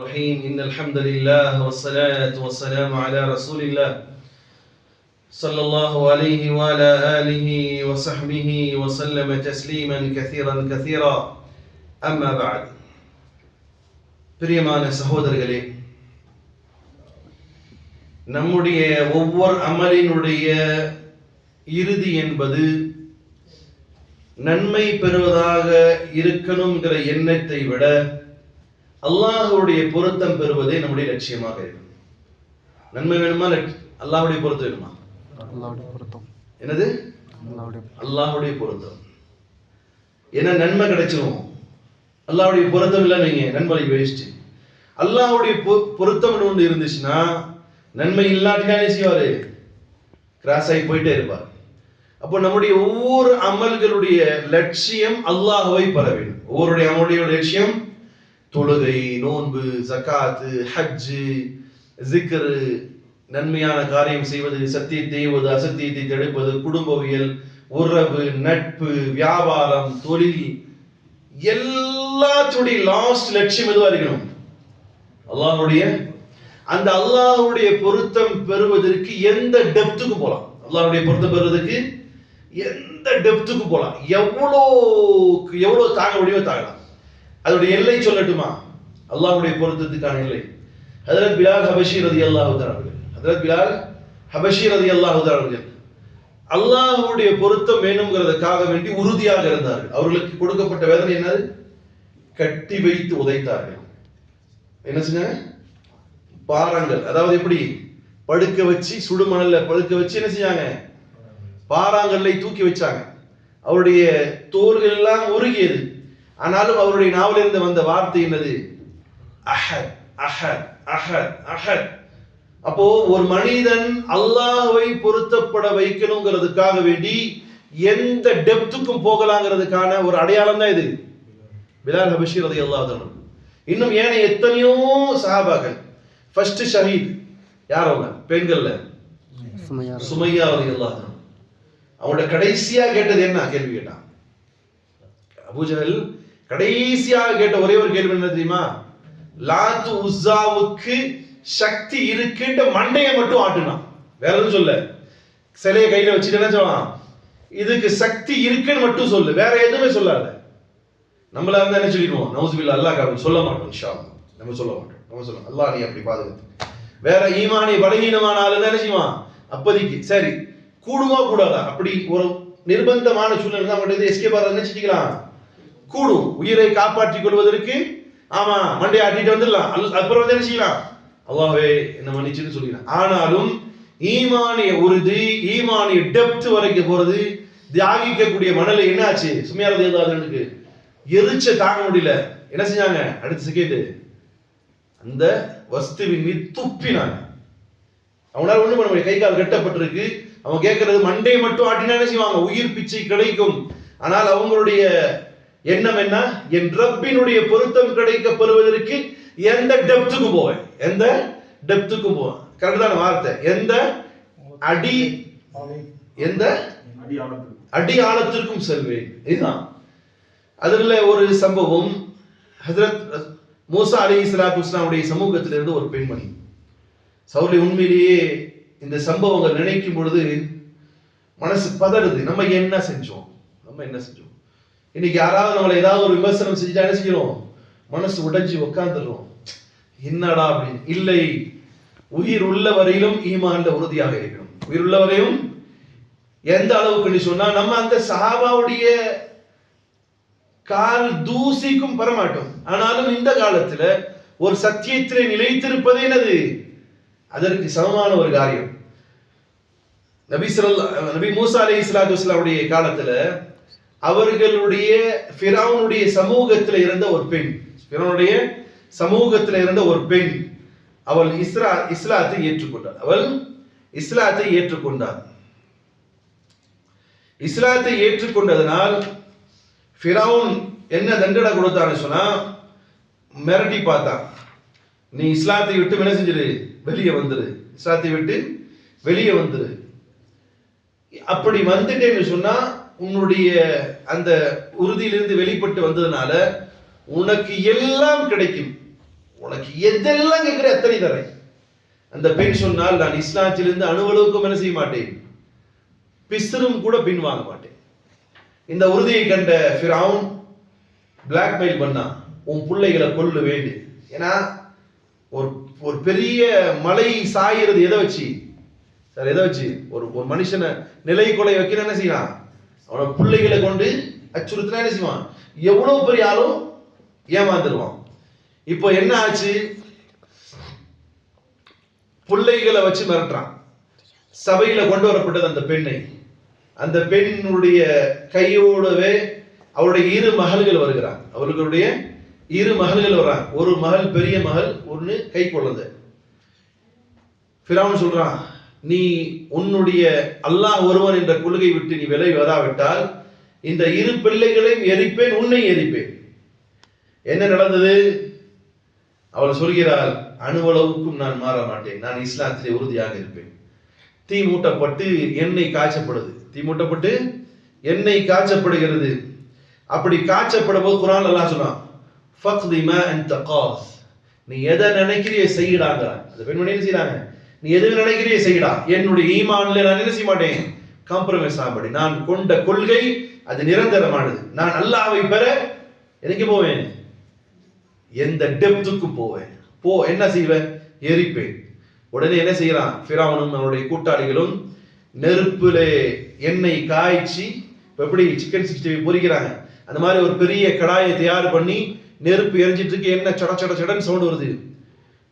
الرحيم إن الحمد لله والصلاة والسلام على رسول الله صلى الله عليه وعلى آله وصحبه وسلم تسليما كثيرا كثيرا أما بعد பிரியமான சகோதரர்களே நம்முடைய ஒவ்வொரு அமலினுடைய இறுதி என்பது நன்மை பெறுவதாக இருக்கணுங்கிற எண்ணத்தை விட அல்லாஹ்வுடைய பொருத்தம் பெறுவதே நம்முடைய லட்சியமாக இருக்கும். நன்மை வேணுமா? அல்லாஹ்வுடைய பொருத்தம் வேணுமா? அல்லாவுடைய பொருத்தம். என்னது? அல்லாஹ்வுடைய பொருத்தம். ஏன்னா நன்மை கிடைச்சிரும். அல்லாஹ்வுடைய பொருத்தம் இல்லை நீங்க நண்பரை வேஸ்ட் அல்லாஹ்வுடைய பொ- பொருத்தம் ஒன்று இருந்துச்சுன்னா நன்மை இல்லாட்டினா செய்வாரு. கிராஸ் ஆகி போயிட்டே இருப்பார். அப்போ நம்முடைய ஒவ்வொரு அமல்களுடைய லட்சியம் அல்லாஹ்வை பெற வேண்டும். ஒவ்வொருடைய அமலுடைய லட்சியம் தொழுகை நோன்பு ஜக்காத்து ஹஜ்ஜு ஜிக்ரு நன்மையான காரியம் செய்வது சத்தியத்தை செய்வது அசத்தியத்தை தடுப்பது குடும்பவியல் உறவு நட்பு வியாபாரம் தொழில் எல்லாத்துடைய லாஸ்ட் லட்சியம் எதுவாக இருக்கணும்? அல்லாஹுடைய அந்த அல்லாஹுடைய பொருத்தம் பெறுவதற்கு எந்த டெப்த்துக்கு போகலாம் அல்லாஹுடைய பொருத்தம் பெறுவதற்கு எந்த டெப்த்துக்கு போகலாம் எவ்வளோ எவ்வளோ தாங்க முடியுமோ தாங்கலாம். அதோடைய எல்லை சொல்லட்டுமா? அல்லாஹுடைய பொருத்தத்துக்கான எல்லை. ஹதரத் பிலால் ஹபஷி ரதி அல்லாஹு அவர்கள் ஹதரத் பிலால் ஹபஷி ரதி அல்லாஹு அவர்கள் அல்லாஹுடைய பொருத்தம் வேணுங்கிறதுக்காக வேண்டி உறுதியாக இருந்தார்கள். அவர்களுக்கு கொடுக்கப்பட்ட வேதனை என்னது? கட்டி வைத்து உதைத்தார்கள். என்ன செஞ்சாங்க பாறாங்கல். அதாவது எப்படி? படுக்க வச்சு சுடுமணல்ல படுக்க வச்சு என்ன செஞ்சாங்க? பாறாங்கல்லை தூக்கி வச்சாங்க. அவருடைய தோள்கள் எல்லாம் உருகியது. ஆனாலும் அவருடைய நாவலிருந்து வந்த வார்த்தை என்னது? அஹத் அஹத் அஹத் அஹத். அப்போ ஒரு மனிதன் அல்லாஹ்வை பொருத்தப்பட வைக்கணுங்கிறதுக்காக வேண்டி எந்த டெப்த்துக்கும் போகலாங்கிறதுக்கான ஒரு அடையாளம் தான் இது. பிலால் ஹபஷி ரதி அல்லாஹ் இன்னும் ஏனைய எத்தனையோ சஹாபாக்கள் ஃபர்ஸ்ட் ஷஹீத் யார் அவங்க? பெண்கள்ல? சுமையா ரதி அல்லாஹ் அவங்களோட கடைசியா கேட்டது என்ன? கேள்வி கேட்டான். அபூஜஹல் கடைசியாக கேட்ட ஒரே ஒரு கேள்வி என்ன தெரியுமா? லாத்து உஸ்ஸாவுக்கு சக்தி இருக்குன்ற மண்டையை மட்டும் ஆட்டுனான் வேற எதுவும் சொல்ல. சிலையை கையில வச்சுட்டு என்ன சொல்லலாம் இதுக்கு சக்தி இருக்குன்னு மட்டும் சொல்லு. வேற எதுவுமே சொல்லாத. நம்மள வந்து என்ன சொல்லிடுவோம்? நவுசுபில்லா அல்லாஹ் காப்பி சொல்ல மாட்டோம் ஷா நம்ம சொல்ல மாட்டோம். நம்ம சொல்லலாம் அல்லாஹ் நீ அப்படி பாதுகாத்து. வேற ஈமானி பலகீனமான ஆளு என்ன செய்வான்? அப்போதைக்கு. சரி. கூடுமா கூடாதா? அப்படி ஒரு நிர்பந்தமான சூழ்நிலை தான் அவங்கள்ட்ட எஸ்கே பாரத என்ன செஞ்சுக்கலாம்? கூடும். உயிரை காப்பாற்றிக் கொள்வதற்கு ஆமா மண்டையை ஆட்டிட்டு வந்துடலாம். அப்புறம் வந்து என்ன செய்யலாம்? அல்லாவே என்ன மன்னிச்சுன்னு சொல்லிடலாம். ஆனாலும் ஈமானிய உறுதி ஈமானிய டெப்த் வரைக்கும் போறது தியாகிக்கக்கூடிய மணலை என்ன ஆச்சு சுமையாரது ஏதாதுக்கு எரிச்ச தாங்க முடியல. என்ன செஞ்சாங்க? அடுத்த செகண்ட் அந்த வஸ்துவின் மீது துப்பினாங்க. அவனால் ஒண்ணும் பண்ண முடியும் கை கால் கட்டப்பட்டிருக்கு. அவன் கேட்கறது மண்டை மட்டும் ஆட்டினா என்ன செய்வாங்க? உயிர் பிச்சை கிடைக்கும். ஆனால் அவங்களுடைய எண்ணம் என்ன என் ரப்பினுடைய பொருத்தம் கிடைக்கப்படுவதற்கு எந்த டெப்த்துக்கு போவேன்? எந்த டெப்த்துக்கு போவேன்? கரெக்டான வார்த்தை? எந்த அடி எந்த அடி ஆழத்திற்கும் செல்வேன். இதுதான். அதில் ஒரு சம்பவம். ஹசரத் மூசா அலி இஸ்லாத்து இஸ்லாமுடைய சமூகத்திலிருந்து ஒரு பெண்மணி. சௌலி உண்மையிலேயே இந்த சம்பவங்கள் நினைக்கும் பொழுது மனசு பதறுது. நம்ம என்ன செஞ்சோம்? நம்ம என்ன செஞ்சோம்? இன்னைக்கு யாராவது நம்மளை ஏதாவது ஒரு விமர்சனம் செஞ்சுட்டா என்ன செய்யறோம்? மனசு உடைஞ்சு உட்காந்துடுறோம் என்னடா அப்படின்னு. இல்லை உயிர் உள்ள வரையிலும் ஈமான்ல உறுதியாக இருக்கணும். உயிர் உள்ள வரையும் எந்த அளவுக்கு நீ சொன்னா நம்ம அந்த சஹாபாவுடைய கால் தூசிக்கும் பரமாட்டோம். ஆனாலும் இந்த காலத்துல ஒரு சத்தியத்திலே நிலைத்திருப்பது என்னது? அதற்கு சமமான ஒரு காரியம். நபி ஸல்லல்லாஹு நபி மூசா அலி இஸ்லாத்து காலத்துல அவர்களுடைய ஃபிரௌனுடைய சமூகத்தில் இருந்த ஒரு பெண். ஃபிரௌனுடைய சமூகத்தில் இருந்த ஒரு பெண். அவள் இஸ்ரா இஸ்லாத்தை ஏற்றுக்கொண்டாள். அவள் இஸ்லாத்தை ஏற்றுக்கொண்டாள். இஸ்லாத்தை ஏற்றுக்கொண்டதனால் ஃபிரௌன் என்ன தண்டனை கொடுத்தான்னு சொன்னா மிரட்டி பார்த்தான். நீ இஸ்லாத்தை விட்டு என்ன செஞ்சிரு? வெளியே வந்துரு. இஸ்லாத்தை விட்டு வெளியே வந்துரு. அப்படி வந்துட்டேன்னு சொன்னா உன்னுடைய அந்த உறுதியிலிருந்து வெளிப்பட்டு வந்ததுனால உனக்கு எல்லாம் கிடைக்கும். உனக்கு எதெல்லாம் கேட்குற எத்தனை தரேன். அந்த பெண் சொன்னால் நான் இஸ்லாத்திலிருந்து அணுவளவுக்கும் என்ன செய்ய மாட்டேன்? பிஸ்தரும் கூட பின் வாங்க மாட்டேன். இந்த உறுதியை கண்ட ஃபிரவுன் பிளாக்மெயில் பண்ணா உன் பிள்ளைகளை கொல்லு வேண்டு ஏன்னா ஒரு ஒரு பெரிய மலை சாயிறது எதை வச்சு? சார் எதை வச்சு? ஒரு ஒரு மனுஷனை நிலை கொலை வைக்கிற என்ன செய்யலாம் அவனோட பிள்ளைகளை கொண்டு அச்சுறுத்தினா என்ன செய்வான்? எவ்வளவு பெரிய ஆளும் ஏமாந்துருவான். இப்போ என்ன ஆச்சு? பிள்ளைகளை வச்சு மிரட்டுறான். சபையில கொண்டு வரப்பட்டது அந்த பெண்ணை. அந்த பெண்ணுடைய கையோடவே அவருடைய இரு மகள்கள் வருகிறான் அவர்களுடைய இரு மகள்கள் வர்றாங்க. ஒரு மகள் பெரிய மகள் ஒன்னு கை குழந்தை ஃபிரௌன் சொல்றான் நீ உன்னுடைய அல்லாஹ் ஒருவன் என்ற கொள்கை விட்டு நீ விலை வராவிட்டால் இந்த இரு பிள்ளைகளையும் எரிப்பேன் உன்னை எரிப்பேன். என்ன நடந்தது? அவள் சொல்கிறாள் அணுவளவுக்கும் நான் மாற மாட்டேன். நான் இஸ்லாத்திலே உறுதியாக இருப்பேன். தீ மூட்டப்பட்டு எண்ணெய் காய்ச்சப்படுது. தீ மூட்டப்பட்டு எண்ணெய் காய்ச்சப்படுகிறது. அப்படி காய்ச்சப்படும் போது குரான் எல்லாம் சொன்னான் ஃபக்தி மா அன்த நீ எதை நினைக்கிறிய செய்யடாங்கிறான். அந்த பெண்மணி என்ன செய்யறாங்க நீ எது நினைக்கிறிய செய்யடா. என்னுடைய ஈமான்ல நான் என்ன செய்ய மாட்டேன்? காம்ப்ரமைஸ் ஆகப்படி நான் கொண்ட கொள்கை அது நிரந்தரமானது. நான் அல்லாவை பெற எதுக்கு போவேன்? எந்த டெப்த்துக்கு போவேன். போ என்ன செய்வேன் எரிப்பேன். உடனே என்ன செய்யறான்? ஃபிராவனும் அவனுடைய கூட்டாளிகளும் நெருப்பிலே எண்ணெய் காய்ச்சி இப்போ எப்படி சிக்கன் சிக்ஸ்டி பொரிக்கிறாங்க அந்த மாதிரி ஒரு பெரிய கடாயை தயார் பண்ணி நெருப்பு எரிஞ்சிட்டு இருக்கு. என்ன சட சட சடன்னு சவுண்ட் வருது.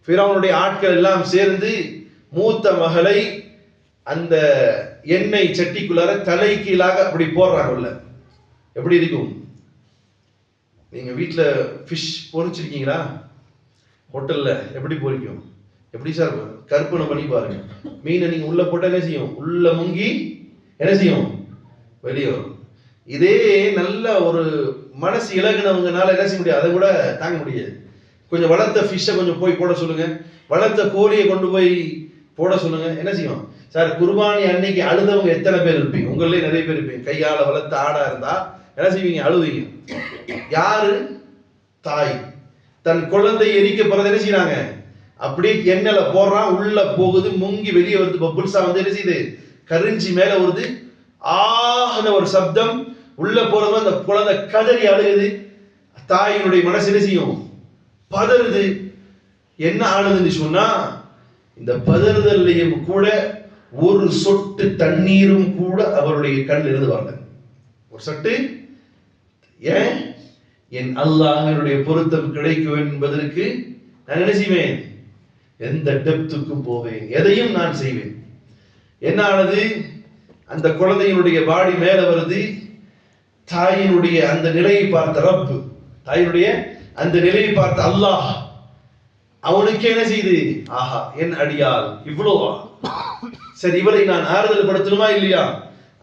ஃபிராவனுடைய ஆட்கள் எல்லாம் சேர்ந்து மூத்த மகளை அந்த எண்ணெய் சட்டிக்குள்ளார தலை கீழாக அப்படி போடுறாங்க உள்ள. எப்படி இருக்கும்? நீங்க வீட்டில் ஃபிஷ் பொரிச்சிருக்கீங்களா? ஹோட்டலில் எப்படி பொரிக்கும்? எப்படி சார் கற்பனை பண்ணி பாருங்க. மீனை நீங்க உள்ள போட்டால் என்ன செய்யும்? உள்ள முங்கி என்ன செய்யும்? வெளியே வரும் இதே நல்ல ஒரு மனசு இலகுனவங்கனால என்ன செய்ய முடியாது அதை கூட தாங்க முடியாது. கொஞ்சம் வளர்த்த ஃபிஷ்ஷை கொஞ்சம் போய் போட சொல்லுங்க. வளர்த்த கோழியை கொண்டு போய் போட சொல்லுங்க. என்ன செய்வோம் சார் குர்பானி அன்னைக்கு அழுதவங்க எத்தனை பேர் இருப்பீங்க? உங்களே நிறைய பேர் இருப்பீங்க. கையால வளர்த்து ஆடா இருந்தா என்ன செய்வீங்க? அழுவீங்க. யாரு? தாய். தன் குழந்தை எரிக்க போறது என்ன செய்யறாங்க அப்படியே எண்ணெயில போடுறான். உள்ள போகுது முங்கி வெளியே வருது. பப்புல்ஸா வந்து என்ன செய்யுது? கரிஞ்சி மேல வருது. ஆஹன ஒரு சப்தம். உள்ள போறது அந்த குழந்தை கதறி அழுகுது. தாயினுடைய மனசு என்ன செய்யும்? பதறுது. என்ன ஆனதுன்னு சொன்னா இந்த பதறுதல்லையும் கூட ஒரு சொட்டு தண்ணீரும் கூட அவருடைய கண் எழுதுவாங்க ஒரு சொட்டு? ஏன்? என் அல்லாஹனுடைய பொருத்தம் கிடைக்கும் என்பதற்கு நான் என்ன செய்வேன்? எந்த டெப்த்துக்கும் போவேன். எதையும் நான் செய்வேன். என்ன ஆனது அந்த குழந்தையினுடைய பாடி மேல வருது. தாயினுடைய அந்த நிலையை பார்த்த ரப்பு. தாயினுடைய அந்த நிலையை பார்த்த அல்லாஹ். அவனுக்கு என்ன செய்து? ஆஹா என் அடியால் இவ்வளோவா? சரி இவளை நான் ஆறுதல் படுத்தணுமா இல்லையா?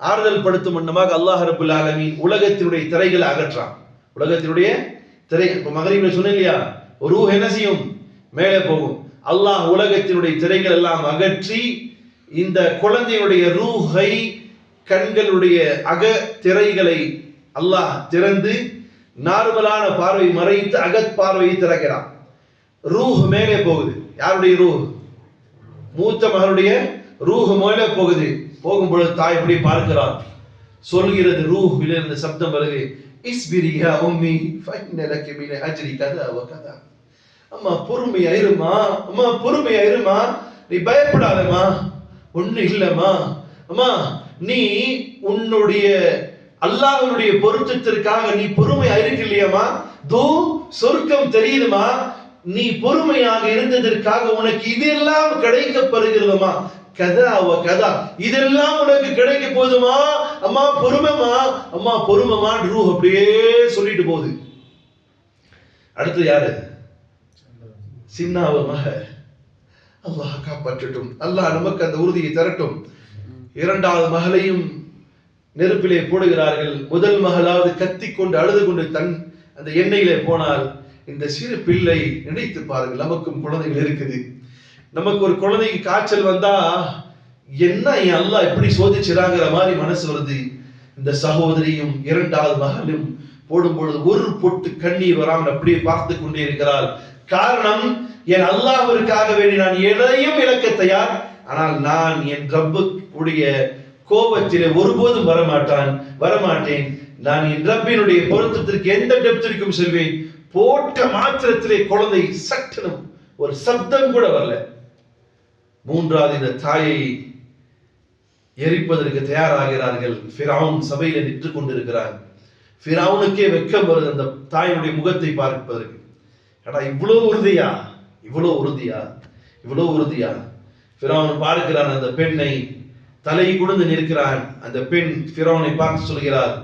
ஆறுதல் படுத்தும் வண்ணமாக அல்லாஹ் ரபுல் ஆலமீன் உலகத்தினுடைய திரைகளை அகற்றான். உலகத்தினுடைய திரை இப்ப மகரீப்ல சொன்னேன் இல்லையா ஒரு என்ன செய்யும்? மேலே போகும். அல்லாஹ் உலகத்தினுடைய திரைகள் எல்லாம் அகற்றி இந்த குழந்தையுடைய ரூஹை கண்களுடைய அக திரைகளை அல்லாஹ் திறந்து நார்மலான பார்வை மறைத்து அகத் பார்வையை திறக்கிறான். ரூஹ் மேலே போகுது. யாருடைய ரூஹ்? மூத்த மகனுடைய ரூஹ் மேலே போகுது. போகும் பொழுது தாய் இப்படி பார்க்கிறார் சொல்கிறது ரூஹ் இருந்த சப்தம் வருது. இஸ்பிரியா உம்மி ஃபைனலக்கு லக்கி மின அஜ்ரி கதா வ கதா. அம்மா பொறுமையா இருமா? அம்மா பொறுமையா இருமா? நீ பயப்படாதம்மா. ஒண்ணு இல்லம்மா. அம்மா நீ உன்னுடைய அல்லாஹனுடைய பொருத்தத்திற்காக நீ பொறுமையா இருக்கு இல்லையாம்மா தூ சொர்க்கம் தெரியுதுமா? நீ பொறுமையாக இருந்ததற்காக உனக்கு இதெல்லாம் கிடைக்கப்படுகிறதுமா? கதா அவ கதா. இதெல்லாம் உனக்கு கிடைக்க போதுமா? அம்மா பொறுமைமா அம்மா பொறுமைமா ரூ அப்படியே சொல்லிட்டு போகுது. அடுத்து யாரு? சின்னாவ மக. அல்லாஹ் காப்பாற்றட்டும். அல்லாஹ் நமக்கு அந்த உறுதியை தரட்டும். இரண்டாவது மகளையும் நெருப்பிலே போடுகிறார்கள். முதல் மகளாவது கத்திக்கொண்டு அழுது கொண்டு தன் அந்த எண்ணெயிலே போனால் இந்த சிறு பிள்ளை நினைத்து பாருங்கள் நமக்கும் குழந்தைகள் இருக்குது. நமக்கு ஒரு குழந்தைக்கு காய்ச்சல் வந்தா என்ன என் அல்லாஹ் எப்படி சோதிச்சிடாங்கிற மாதிரி மனசு வருது. இந்த சகோதரியும் இரண்டாவது மகளும் போடும் பொழுது ஒரு பொட்டு கண்ணீர் வராமல் அப்படியே பார்த்து கொண்டே இருக்கிறாள். காரணம் என் அல்லாஹருக்காக வேண்டி நான் எதையும் இழக்க தயார் ஆனால் நான் என் ரப்பு உடைய கோபத்திலே ஒருபோதும் வரமாட்டான் வரமாட்டேன். நான் என் ரப்பினுடைய பொருத்தத்திற்கு எந்த டெப்திற்கும் செல்வேன். போட்ட மாத்திரத்திலே குழந்தை சட்டனும் ஒரு சப்தம் கூட வரல. மூன்றாவது இந்த தாயை எரிப்பதற்கு தயாராகிறார்கள். ஃபிரௌன் சபையில் நின்று கொண்டிருக்கிறார் ஃபிரௌனுக்கே வெக்கம் வருது அந்த தாயினுடைய முகத்தை பார்ப்பதற்கு. ஏடா இவ்வளோ உறுதியா? இவ்வளோ உறுதியா? இவ்வளோ உறுதியா? ஃபிரௌன் பார்க்கிறான் அந்த பெண்ணை. தலை குடுந்து நிற்கிறான். அந்த பெண் ஃபிரௌனை பார்த்து சொல்கிறார்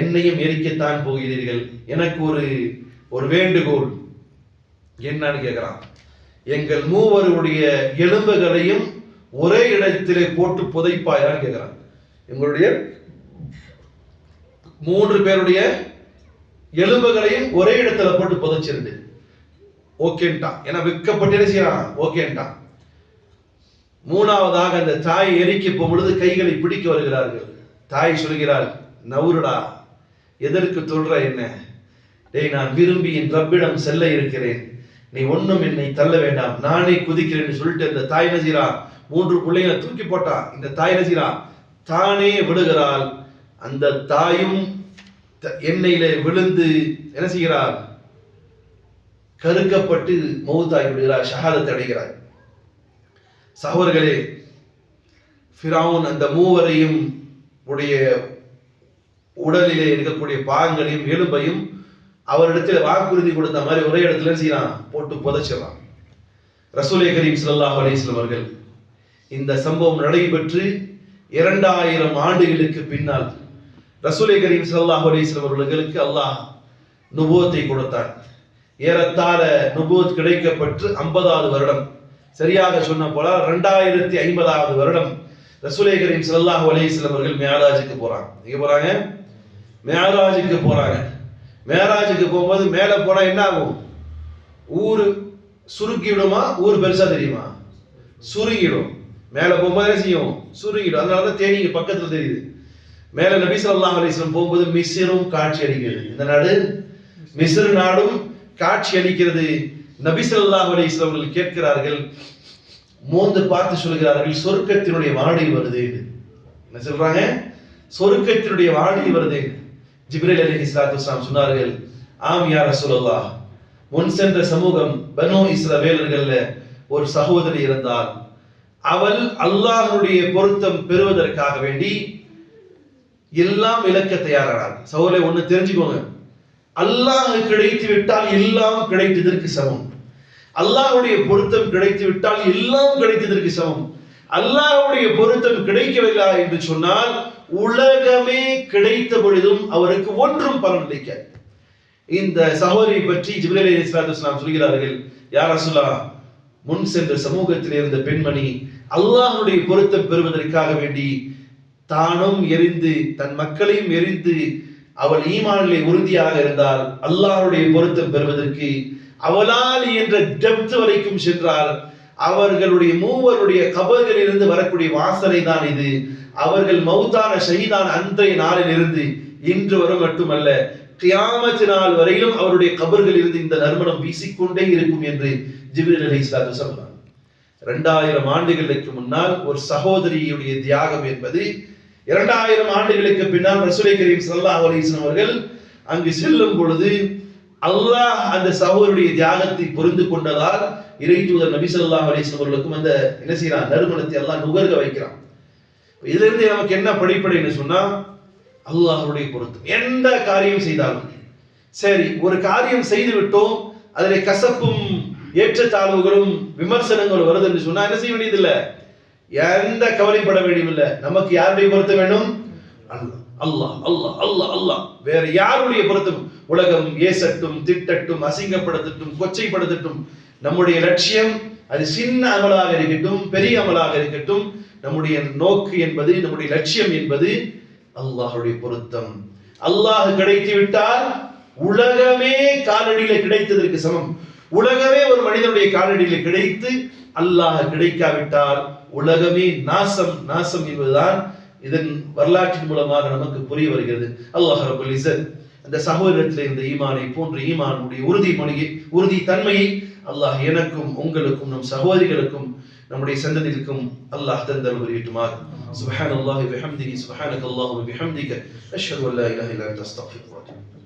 என்னையும் எரிக்கத்தான் போகிறீர்கள். எனக்கு ஒரு ஒரு வேண்டுகோள். என்னன்னு கேட்கிறான் எங்கள் மூவருடைய எலும்புகளையும் ஒரே இடத்திலே போட்டு புதைப்பாயான்னு கேட்கிறான் எங்களுடைய மூன்று பேருடைய எலும்புகளையும் ஒரே இடத்துல போட்டு புதைச்சிருந்து. ஓகேன்ட்டான். ஏன்னா விற்கப்பட்டு என்ன செய்யறான்? ஓகேன்ட்டான். மூணாவதாக அந்த தாய் எரிக்க பொழுது கைகளை பிடிக்க வருகிறார்கள். தாய் சொல்கிறாள் நவுருடா எதற்கு சொல்ற என்ன? டேய் நான் விரும்பி என் ரப்பிடம் செல்ல இருக்கிறேன். நீ ஒன்றும் என்னை தள்ள வேண்டாம். நானே குதிக்கிறேன்னு சொல்லிட்டு இந்த தாய் நசீரா மூன்று பிள்ளைகளை தூக்கி போட்டா. இந்த தாய் நசீரா தானே விழுகிறாள். அந்த தாயும் த- எண்ணெயில விழுந்து என்ன செய்கிறார் கருக்கப்பட்டு மௌத்தாகி விடுகிறார் ஷஹாதத்தை அடைகிறார் சகோதரர்களே ஃபிரௌன் அந்த மூவரையும் உடைய உடலிலே இருக்கக்கூடிய பாகங்களையும் எலும்பையும் அவரிடத்தில் வாக்குறுதி கொடுத்த மாதிரி ஒரே இடத்துல செய்யலாம் செய்யறான்? போட்டு புதைச்சிடறான். ரசூலே கரீம் சல்லா அலைஹி அவர்கள் இந்த சம்பவம் நடைபெற்று இரண்டாயிரம் ஆண்டுகளுக்கு பின்னால் ரசூலே கரீம் சல்லாஹ் அலைஹி அவர்களுக்கு அல்லாஹ் நுபோத்தை கொடுத்தார் ஏறத்தாழ நுபோத் கிடைக்கப்பட்டு ஐம்பதாவது வருடம். சரியாக சொன்ன போல ரெண்டாயிரத்தி ஐம்பதாவது வருடம் ரசூலே கரீம் சல்லாஹ் அலைஹி அவர்கள் மேராஜுக்கு போறாங்க. எங்க போறாங்க? மேராஜுக்கு போறாங்க. மேராஜுக்கு போகும்போது மேலே போனால் என்ன ஆகும்? ஊர் சுருக்கி விடுமா ஊர் பெருசாக தெரியுமா? சுருங்கிடும். மேலே போகும்போது என்ன செய்யும்? சுருங்கிடும். அதனால தான் தேனிக்கு பக்கத்தில் தெரியுது. மேலே நபி ஸல்லல்லாஹு அலிஸ்லம் போகும்போது மிஸ்ரும் காட்சி அளிக்கிறது. இந்த நாடு மிஸ்ர் நாடும் காட்சி அளிக்கிறது. நபி ஸல்லல்லாஹு அலைஹி அவர்கள் கேட்கிறார்கள். மோந்து பார்த்து சொல்கிறார்கள் சொர்க்கத்தினுடைய வாடை வருது. என்ன சொல்றாங்க? சொர்க்கத்தினுடைய வாடை வருது. ஜிப்ரேல் அலி இஸ்லாத்து சொன்னார்கள் ஆம் யார் ரசூலல்லாஹ். முன் சென்ற சமூகம் பனு இஸ்ரவேலர்கள்ல ஒரு சகோதரி இருந்தால் அவள் அல்லாஹனுடைய பொருத்தம் பெறுவதற்காக வேண்டி எல்லாம் இழக்க தயாரானார் சகோதரி ஒண்ணு தெரிஞ்சுக்கோங்க. அல்லாஹ் கிடைத்து விட்டால் எல்லாம் கிடைத்ததற்கு சமம். அல்லாஹுடைய பொருத்தம் கிடைத்து விட்டால் எல்லாம் கிடைத்ததற்கு சமம். அல்லாஹுடைய பொருத்தம் கிடைக்கவில்லை என்று சொன்னால் உலகமே கிடைத்த பொழுதும் அவருக்கு ஒன்றும் பலனளிக்காது இந்த சகோதரியை பற்றி ஜிபிரலி அலைஹிஸ்ஸலாத்து வஸலாம் சொல்கிறார்கள் யார் அசுலா முன் சென்ற சமூகத்தில் இருந்த பெண்மணி அல்லாஹனுடைய பொருத்தம் பெறுவதற்காக வேண்டி தானும் எரிந்து தன் மக்களையும் எரிந்து அவள் ஈமானிலே உறுதியாக இருந்தால் அல்லாஹனுடைய பொருத்தம் பெறுவதற்கு அவளால் என்ற டெப்த் வரைக்கும் சென்றால் அவர்களுடைய மூவருடைய கபர்களிலிருந்து வரக்கூடிய வாசனை தான் இது. அவர்கள் மௌத்தான ஷஹீதான அன்றைய நாளில் இருந்து இன்று வரும் மட்டுமல்ல கியாமத்து நாள் வரையிலும் அவருடைய கபர்களில் இருந்து இந்த நறுமணம் வீசிக்கொண்டே இருக்கும் என்று ஜிபிரில் அலி இஸ்லாத்து சொன்னார் இரண்டாயிரம் ஆண்டுகளுக்கு முன்னால் ஒரு சகோதரியுடைய தியாகம் என்பது இரண்டாயிரம் ஆண்டுகளுக்கு பின்னால் ரசூலை கரீம் ஸல்லல்லாஹு அலைஹி அவர்கள் அங்கு செல்லும் பொழுது அல்லாஹ் அந்த சகோதரியுடைய தியாகத்தை புரிந்து கொண்டதால் இறை தூதர் நபி ஸல்லல்லாஹு அலைஹி அவர்களுக்கும் அந்த என்ன செய்யறான் நறுமணத்தை எல்லாம் நுகர்க வைக்கிறான். இதுல இருந்து நமக்கு என்ன படிப்படைன்னு சொன்னா அல்லாஹருடைய பொருத்தம். எந்த காரியம் செய்தாலும். சரி ஒரு காரியம் செய்து விட்டோம் அதில் கசப்பும் ஏற்றத்தாழ்வுகளும் விமர்சனங்களும் வருது என்று சொன்னா என்ன செய்ய வேண்டியதில்லை? எந்த கவலைப்பட வேண்டியதில்லை. நமக்கு யாருடைய பொருத்தம் வேண்டும் அல்லாஹ் அல்லாஹ் அல்லாஹ் அல்லாஹ். வேற யாருடைய பொருத்தம்? உலகம் ஏசட்டும் திட்டட்டும் அசிங்கப்படுத்தட்டும் கொச்சைப்படுத்தட்டும். நம்முடைய லட்சியம் அது சின்ன அமலாக இருக்கட்டும் பெரிய அமலாக இருக்கட்டும் நம்முடைய நோக்கு என்பது நம்முடைய லட்சியம் என்பது அல்லாஹுடைய பொருத்தம். அல்லாஹ் கிடைத்து விட்டால் உலகமே காலடியில கிடைத்ததற்கு சமம். உலகமே ஒரு மனிதனுடைய காலடியில கிடைத்து அல்லாஹ் கிடைக்காவிட்டால் உலகமே நாசம் நாசம் என்பதுதான் இதன் வரலாற்றின் மூலமாக நமக்கு புரிய வருகிறது. அல்லாஹ் ரபுல் அந்த சகோதரத்தில் இந்த ஈமானை போன்ற ஈமானுடைய உறுதிமொழியை உறுதி தன்மையை அல்லாஹ் எனக்கும் உங்களுக்கும் நம் சகோதரிகளுக்கும் நம்முடைய சந்ததிக்கும் அல்லாஹ் தந்தல் புரியட்டுமாறு சுபஹானல்லாஹி பிஹம்திஹி சுபஹானக அல்லாஹும்ம பிஹம்திக அஷ்ஹது அன் லா இலாஹா இல்லா அன்த அஸ்தக்ஃபிருக்க வ அத்தூபு இலைக்